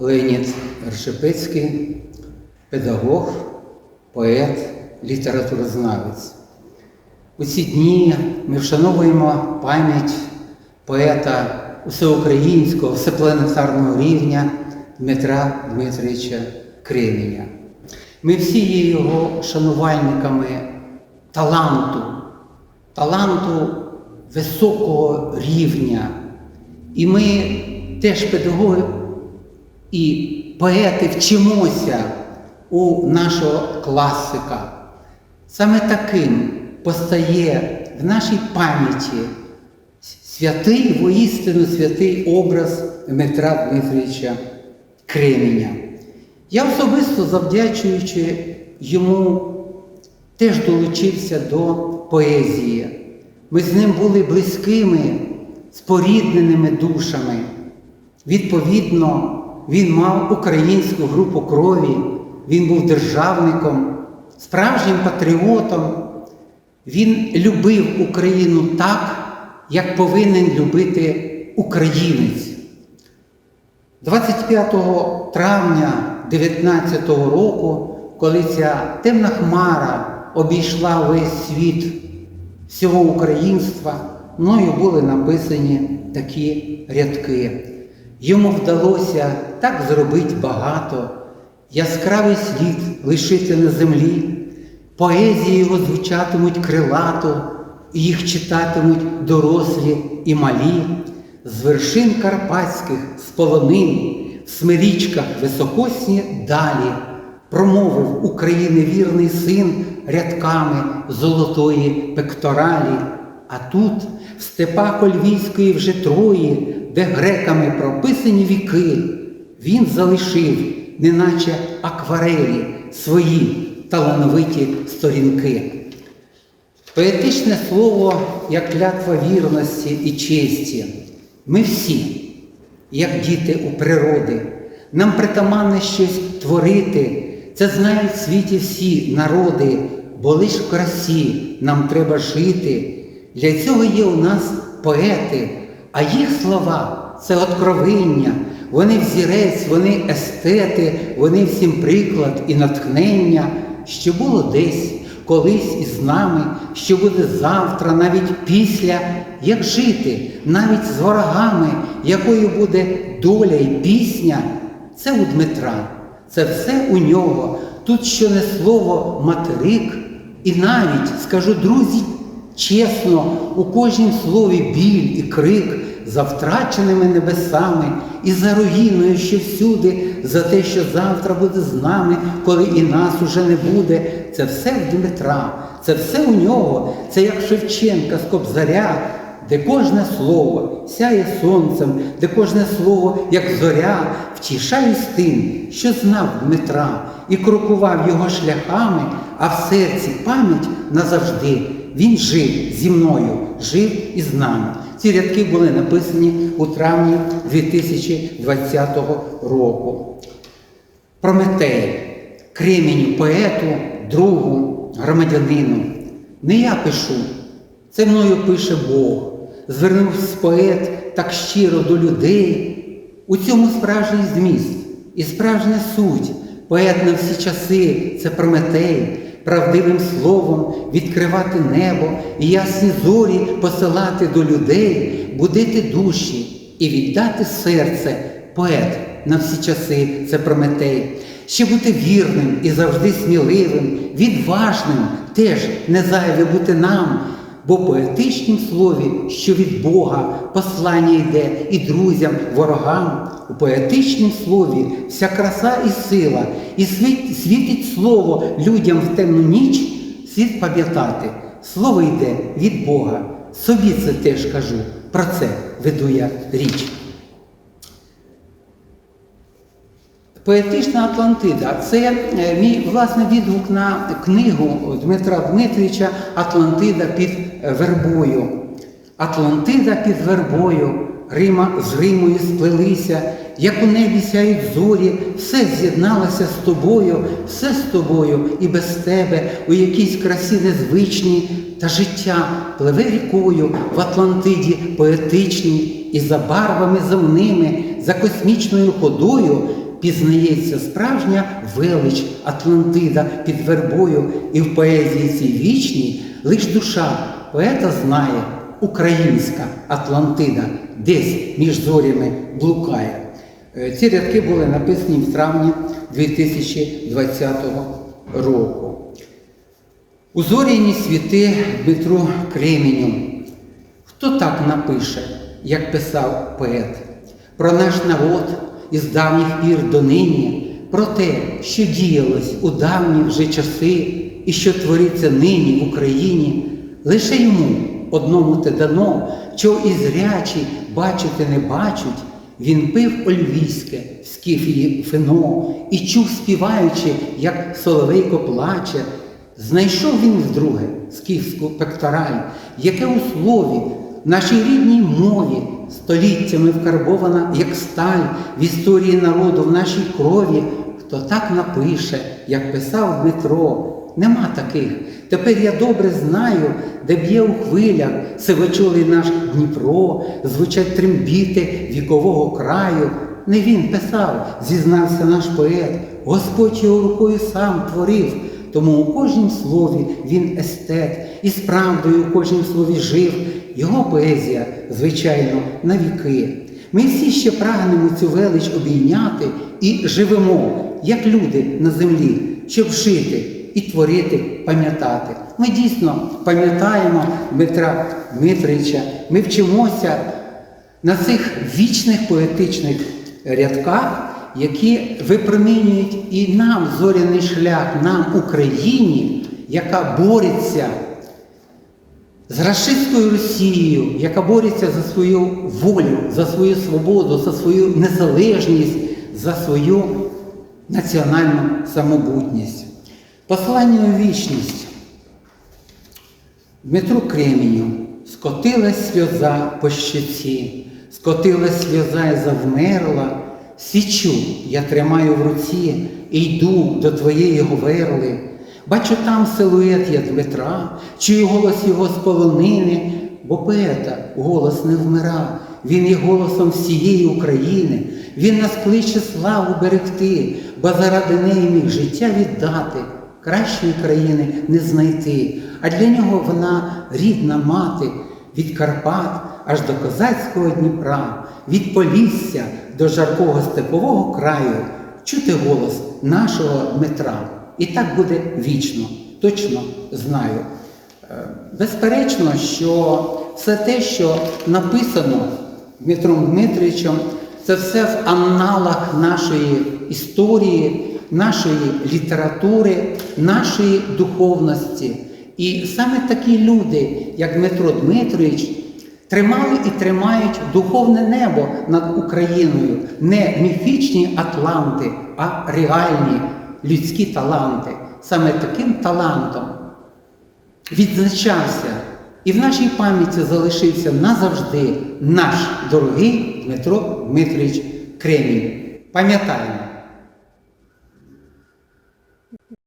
Леонід Ршепецький, педагог, поет, літературознавець. У ці дні ми вшановуємо пам'ять поета всеукраїнського, всепланетарного рівня Дмитра Дмитровича Кременя. Ми всі є його шанувальниками таланту, таланту високого рівня. І ми теж педагоги і поети вчимося у нашого класика. Саме таким постає в нашій пам'яті святий, воістину святий образ Дмитра Дмитровича Кременя. Я особисто завдячуючи йому теж долучився до поезії. Ми з ним були близькими, спорідненими душами. Відповідно, він мав українську групу крові, він був державником, справжнім патріотом. Він любив Україну так, як повинен любити українець. 25 травня 19 року, коли ця темна хмара обійшла весь світ всього українства, мною були написані такі рядки. Йому вдалося так зробити багато, яскравий слід лишити на землі, поезії його звучатимуть крилато, і їх читатимуть дорослі і малі, з вершин карпатських, з полонин, в смирічках високосні далі, промовив України вірний син рядками золотої пекторалі. А тут, в степах Ольвійської вже трої, де греками прописані віки, він залишив, неначе акварелі, свої талановиті сторінки. Поетичне слово як клятва вірності і честі. Ми всі, як діти у природи, нам притаманне щось творити. Це знають в світі всі народи, бо лиш в красі нам треба жити. Для цього є у нас поети, а їх слова це откровення, вони взірець, вони естети, вони всім приклад і натхнення, що було десь, колись із нами, що буде завтра, навіть після, як жити, навіть з ворогами, якою буде доля і пісня, це у Дмитра, це все у нього. Тут що не слово материк, і навіть скажу, друзі, чесно, у кожнім слові біль і крик за втраченими небесами і за руїною, що всюди, за те, що завтра буде з нами, коли і нас уже не буде. Це все в Дмитра, це все у нього, це як Шевченка з Кобзаря, де кожне слово сяє сонцем, де кожне слово, як зоря, втішаюсь тим, що знав Дмитра і крокував його шляхами, а в серці пам'ять назавжди. Він жив зі мною, жив із нами. Ці рядки були написані у травні 2020 року. Прометей, Кременю, поету, другу, громадянину. Не я пишу, це мною пише Бог. Звернувся поет так щиро до людей. У цьому справжній зміст і справжня суть. Поет на всі часи це Прометей, правдивим словом відкривати небо і ясні зорі посилати до людей, будити душі і віддати серце. Поет на всі часи це Прометей. Ще бути вірним і завжди сміливим, відважним теж не зайве бути нам. Бо поетичнім слові, що від Бога послання йде і друзям, ворогам, у поетичнім слові вся краса і сила, і світить слово людям в темну ніч, слід пам'ятати, слово йде від Бога. Собі це теж кажу, про це веду я річ. Поетична Атлантида. Це е, мій власний відгук на книгу Дмитра Дмитровича Атлантида під е, вербою. Атлантида під вербою, Рима з Римою сплелися, як у небі сяють зорі, все з'єдналося з тобою, все з тобою і без тебе у якійсь красі незвичній, та життя пливе рікою в Атлантиді поетичній, і за барвами земними, за космічною ходою пізнається справжня велич Атлантида під вербою і в поезії цій вічній лиш душа поета знає, українська Атлантида десь між зорями блукає. Е, Ці рядки були написані в травні 2020 року. У зоряні світи Дмитру Кременю. Хто так напише, як писав поет, про наш народ із давніх пір до нині, про те, що діялось у давні вже часи і що твориться нині в Україні, лише йому одному те дано, чого і зрячі бачити не бачать, він пив ольвійське в скіфії фино і чув, співаючи, як соловейко плаче, Знайшов він вдруге скіфську пектораль, яке у слові, нашій рідній мові, століттями вкарбована, як сталь в історії народу, в нашій крові. Хто так напише, як писав Дмитро, нема таких. Тепер я добре знаю, де б'є у хвилях сивочолий наш Дніпро, звучать трембіти вікового краю. Не він писав, зізнався наш поет, Господь його рукою сам творив. Тому у кожнім слові він естет, і з правдою у кожнім слові жив. Його поезія, звичайно, на віки. Ми всі ще прагнемо цю велич обійняти і живемо, як люди на землі, щоб жити і творити, пам'ятати. Ми дійсно пам'ятаємо Дмитра Дмитрича, ми вчимося на цих вічних поетичних рядках, які випромінюють і нам зоряний шлях, нам, Україні, яка бореться з рашистською Росією, яка бореться за свою волю, за свою свободу, за свою незалежність, за свою національну самобутність. Послання у вічність. Дмитру Кременю скотилась сльоза по щоці, скотилась сльоза і завмерла. Свічу я тримаю в руці і йду до твоєї говерли. Бачу там силует я Дмитра, чую голос його з полонини, бо поета голос не вмира, він є голосом всієї України. Він нас кличе славу берегти, бо заради неї міг життя віддати. Кращої країни не знайти, а для нього вона рідна мати від Карпат аж до козацького Дніпра, від Полісся до жаркого степового краю, чути голос нашого Дмитра. І так буде вічно, точно знаю. Е, Безперечно, що все те, що написано Дмитром Дмитричем, це все в анналах нашої історії, нашої літератури, нашої духовності. І саме такі люди, як Дмитро Дмитрович, тримали і тримають духовне небо над Україною, не міфічні атланти, а реальні людські таланти. Саме таким талантом відзначався і в нашій пам'яті залишився назавжди наш дорогий Дмитро Дмитрович Кремінь. Пам'ятаємо.